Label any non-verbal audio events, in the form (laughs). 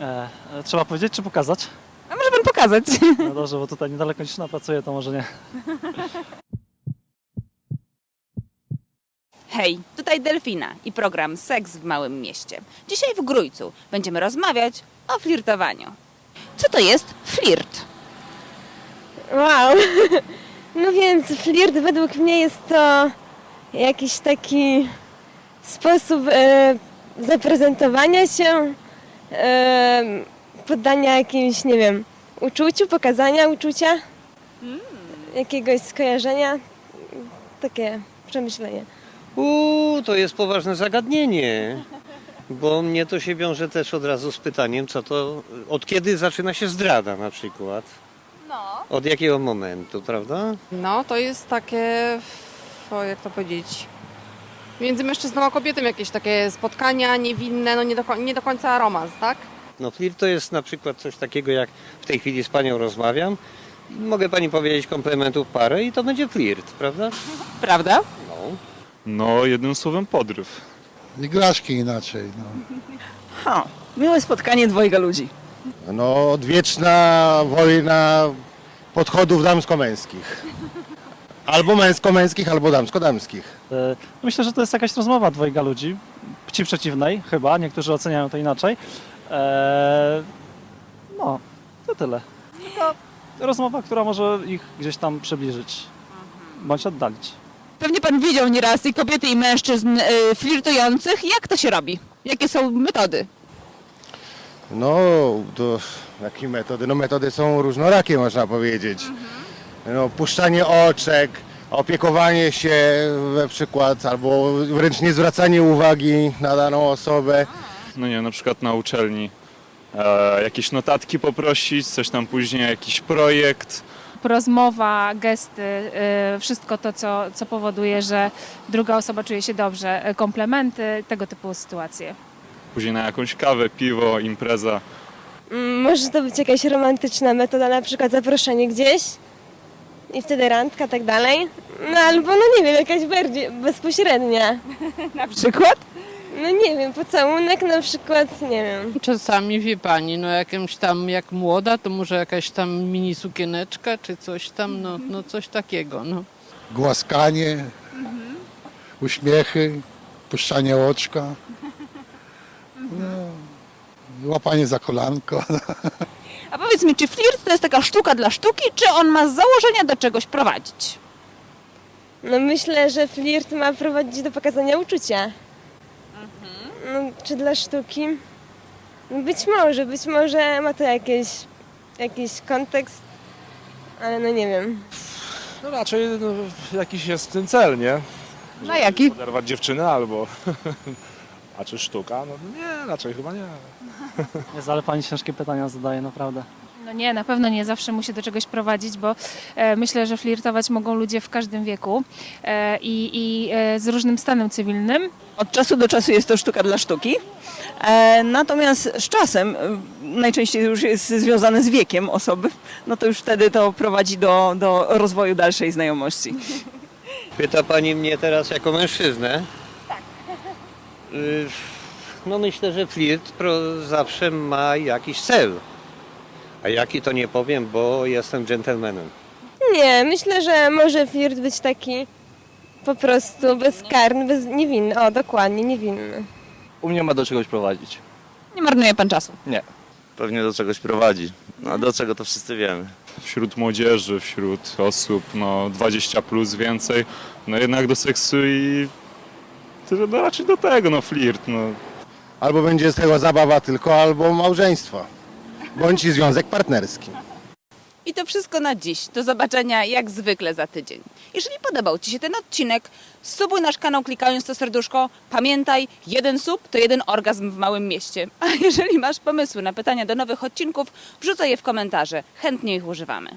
E, e, trzeba powiedzieć czy pokazać? A może pan pokazać? No dobrze, bo tutaj niedaleko dziewczyna pracuje, to może nie. (laughs) Hej, tutaj Delfina i program Seks w Małym Mieście. Dzisiaj w Grójcu będziemy rozmawiać o flirtowaniu. Co to jest flirt? Wow. (laughs) No więc flirt według mnie jest to jakiś taki sposób e, zaprezentowania się, poddania jakimś, nie wiem, uczuciu, pokazania uczucia, jakiegoś skojarzenia. Takie przemyślenie. Uuu, to jest poważne zagadnienie. Bo mnie to się wiąże też od razu z pytaniem, co to, od kiedy zaczyna się zdrada na przykład? No. Od jakiego momentu, prawda? No, to jest takie, o, jak to powiedzieć, między mężczyzną a kobietą jakieś takie spotkania niewinne, no nie do, nie do końca romans, tak? No flirt to jest na przykład coś takiego, jak w tej chwili z panią rozmawiam. Mogę pani powiedzieć komplementów parę i to będzie flirt, prawda? (laughs) Prawda? No. No, jednym słowem podryw. Igraszki inaczej. No. (laughs) Ha, miłe spotkanie dwojga ludzi. No, odwieczna wojna podchodów damsko-męskich. Albo męsko-męskich, albo damsko-damskich. E, myślę, że to jest jakaś rozmowa dwojga ludzi, płci przeciwnej chyba, niektórzy oceniają to inaczej. E, no, to tyle. Taka rozmowa, która może ich gdzieś tam przybliżyć, bądź oddalić. Pewnie pan widział nieraz i kobiety i mężczyzn y, flirtujących. Jak to się robi? Jakie są metody? No, to jakie metody? No, metody są różnorakie, można powiedzieć. No, puszczanie oczek, opiekowanie się na przykład, albo wręcz nie zwracanie uwagi na daną osobę. No nie, na przykład na uczelni e, jakieś notatki poprosić, coś tam później, jakiś projekt. rozmowa, gesty, y, wszystko to, co, co powoduje, że druga osoba czuje się dobrze, y, komplementy, tego typu sytuacje. Później na jakąś kawę, piwo, impreza. Mm, Może to być jakaś romantyczna metoda, na przykład zaproszenie gdzieś i wtedy randka, tak dalej. No albo, no nie wiem, jakaś bardziej bezpośrednia. (laughs) Na przykład? No nie wiem, pocałunek na przykład, nie wiem. Czasami, wie pani, no jakimś tam, jak młoda, to może jakaś tam mini sukieneczka, czy coś tam, no, no coś takiego, no. Głaskanie, uśmiechy, puszczanie oczka. (laughs) No, łapanie za kolanko. (laughs) A powiedz mi, czy flirt to jest taka sztuka dla sztuki, czy on ma z założenia do czegoś prowadzić? No myślę, że flirt ma prowadzić do pokazania uczucia. No, czy dla sztuki? No Być może, być może ma to jakieś, jakiś kontekst, ale no nie wiem. No raczej no, jakiś jest w tym cel, nie? No jaki? Poderwać dziewczynę albo... (laughs) A czy sztuka? No nie, raczej chyba nie. (laughs) Jezu, ale pani ciężkie pytania zadaje, naprawdę. No nie, na pewno nie zawsze musi do czegoś prowadzić, bo e, myślę, że flirtować mogą ludzie w każdym wieku e, i, i e, z różnym stanem cywilnym. Od czasu do czasu jest to sztuka dla sztuki. E, natomiast z czasem, e, najczęściej już jest związane z wiekiem osoby, no to już wtedy to prowadzi do, do rozwoju dalszej znajomości. Pyta pani mnie teraz jako mężczyznę? Tak. No myślę, że flirt zawsze ma jakiś cel. A jaki to nie powiem, bo jestem dżentelmenem. Nie, myślę, że może flirt być taki po prostu bezkarny, bez, niewinny. O, dokładnie, niewinny. U mnie ma do czegoś prowadzić. Nie marnuje pan czasu. Pewnie do czegoś prowadzi. No a do czego to wszyscy wiemy. Wśród młodzieży, wśród osób, no 20 plus więcej, no jednak do seksu i tyle, no raczej do tego, no flirt, no. Albo będzie z tego zabawa tylko, albo małżeństwo. Bądź i związek partnerski. I to wszystko na dziś. Do zobaczenia jak zwykle za tydzień. Jeżeli podobał Ci się ten odcinek, subuj nasz kanał klikając to serduszko. Pamiętaj, jeden sub to jeden orgazm w małym mieście. A jeżeli masz pomysły na pytania do nowych odcinków, wrzucaj je w komentarze. Chętnie ich używamy.